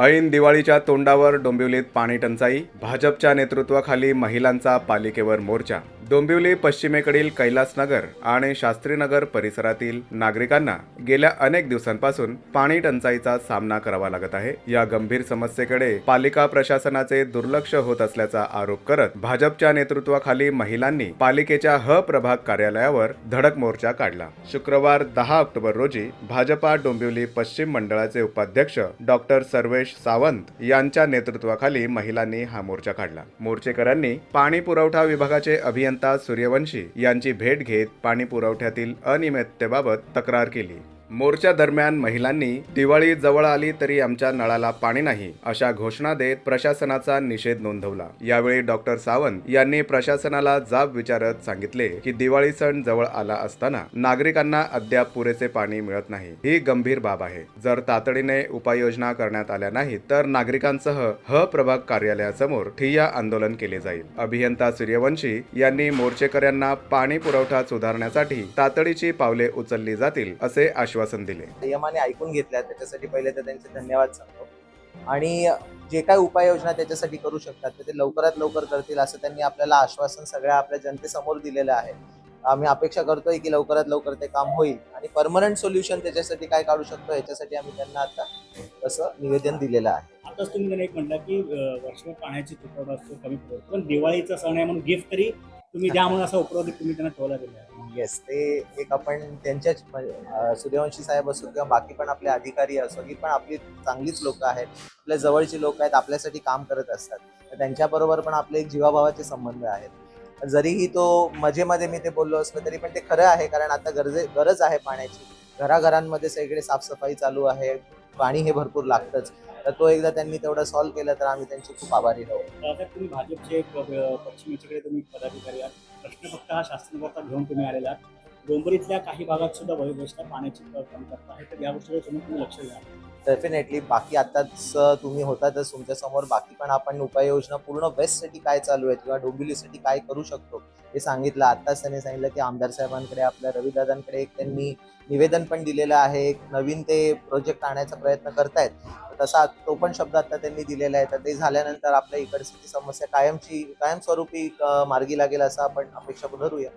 ऐन दिवाळीच्या तोंडावर डोंबिवलीत पाणी टंचाई भाजपच्या नेतृत्वाखाली महिलांचा पालिकेवर मोर्चा डोंबिवली पश्चिमेकडील कैलासनगर आणि शास्त्रीनगर परिसरातील नागरिकांना गेल्या अनेक दिवसांपासून पाणी टंचाईचा सामना करावा लागत आहे. या गंभीर समस्येकडे पालिका प्रशासनाचे दुर्लक्ष होत असल्याचा आरोप करत भाजपच्या नेतृत्वाखाली महिलांनी पालिकेच्या ह प्रभाग कार्यालयावर धडक मोर्चा काढला. शुक्रवार दहा ऑक्टोबर रोजी भाजपा डोंबिवली पश्चिम मंडळाचे उपाध्यक्ष डॉक्टर सर्वेश सावंत यांच्या नेतृत्वाखाली महिलांनी हा मोर्चा काढला. मोर्चेकऱ्यांनी पाणी पुरवठा विभागाचे अभियंता सूर्यवंशी यांची भेट घेत पाणी पुरवठ्यातील अनियमिततेबाबत तक्रार केली. मोर्चा दरम्यान महिलांनी दिवाळी जवळ आली तरी आमच्या नळाला पाणी नाही अशा घोषणा देत प्रशासनाचा निषेध नोंदवला. यावेळी डॉक्टर सावंत यांनी प्रशासनाला जाब विचारत सांगितले की दिवाळी सण जवळ आला असताना नागरिकांना अद्याप पुरेसे पाणी मिळत नाही. ही गंभीर बाब आहे. जर तातडीने उपाययोजना करण्यात आल्या नाहीत तर नागरिकांसह ह प्रभाग कार्यालयासमोर ठिय्या आंदोलन केले जाईल. अभियंता सूर्यवंशी यांनी मोर्चेकऱ्यांना पाणी पुरवठा सुधारण्यासाठी तातडीची पावले उचलली जातील असे आश्वासन दिले. संयमाने ऐकून घेतल्या त्याच्यासाठी पहिले तर त्यांचे धन्यवाद सांगतो. आणि जे काय उपाययोजना त्याच्यासाठी करू शकतात ते लवकरात लवकर करतील असं त्यांनी आपल्याला आश्वासन सगळ्या आपल्या जनतेसमोर दिलेलं आहे. आम्ही अपेक्षा करतोय की लवकरात लवकर ते काम होईल. आणि परमनंट सोल्युशन त्याच्यासाठी काय काढू शकतो याच्यासाठी आम्ही त्यांना आता तसं निवेदन दिलेलं आहे. आताच तुम्ही त्याने एक म्हटलं की वर्षभर पाण्याची तुटवडा असतो कमी पडतो. पण दिवाळीचा सण आहे म्हणून गिफ्ट तरी तुम्ही द्या म्हणून असा उपरोधिक तुम्ही त्यांना ठेवला दिला आहे. येस ते एक आपण त्यांच्याच म्हणजे, सूर्यवंशी साहेब असो किंवा बाकी पण आपले अधिकारी असो ही पण आपली चांगलीच लोक आहेत. आपल्या जवळची लोक आहेत आपल्यासाठी काम करत असतात. तर त्यांच्याबरोबर पण आपले एक जीवाभावाचे संबंध आहेत. जरीही तो मजेमध्ये मी ते बोललो असलो तरी पण ते खरं आहे कारण आता गरजे गरज आहे पाण्याची. घराघरांमध्ये सगळीकडे साफसफाई चालू आहे. पाणी हे भरपूर लागतंच. तर तो एकदा त्यांनी तेवढं सॉल्व्ह केलं तर आम्ही त्यांचे खूप आभारी राहू. आता तुम्ही भाजपचे पश्चिमेकडे तुम्ही पदाधिकारी आहात. प्रश्न फक्त हा शासनाकरता घेऊन तुम्ही आलेला आहात. डोंबरीतल्या काही भागात सुद्धा वयोवस्था पाण्याची कमतरता आहे. तर या गोष्टीवर तुम्ही लक्ष द्या. डेफिनेटली बाकी आताच तुम्ही होतातच तुमच्यासमोर बाकी पण आपण उपाययोजना पूर्ण वेस्टसाठी काय चालू आहेत किंवा डोंबिवलीसाठी काय करू शकतो हे सांगितलं. आत्ताच त्यांनी सांगितलं की आमदार साहेबांकडे आपल्या रविदादांकडे एक त्यांनी निवेदन पण दिलेलं आहे. एक नवीन ते प्रोजेक्ट आणायचा प्रयत्न करतायत. तसा तो पण शब्द आता त्यांनी दिलेला आहे. तर ते झाल्यानंतर आपल्या इकडची समस्या कायमची कायमस्वरूपी मार्गी लागेल असं आपण अपेक्षा धरूया.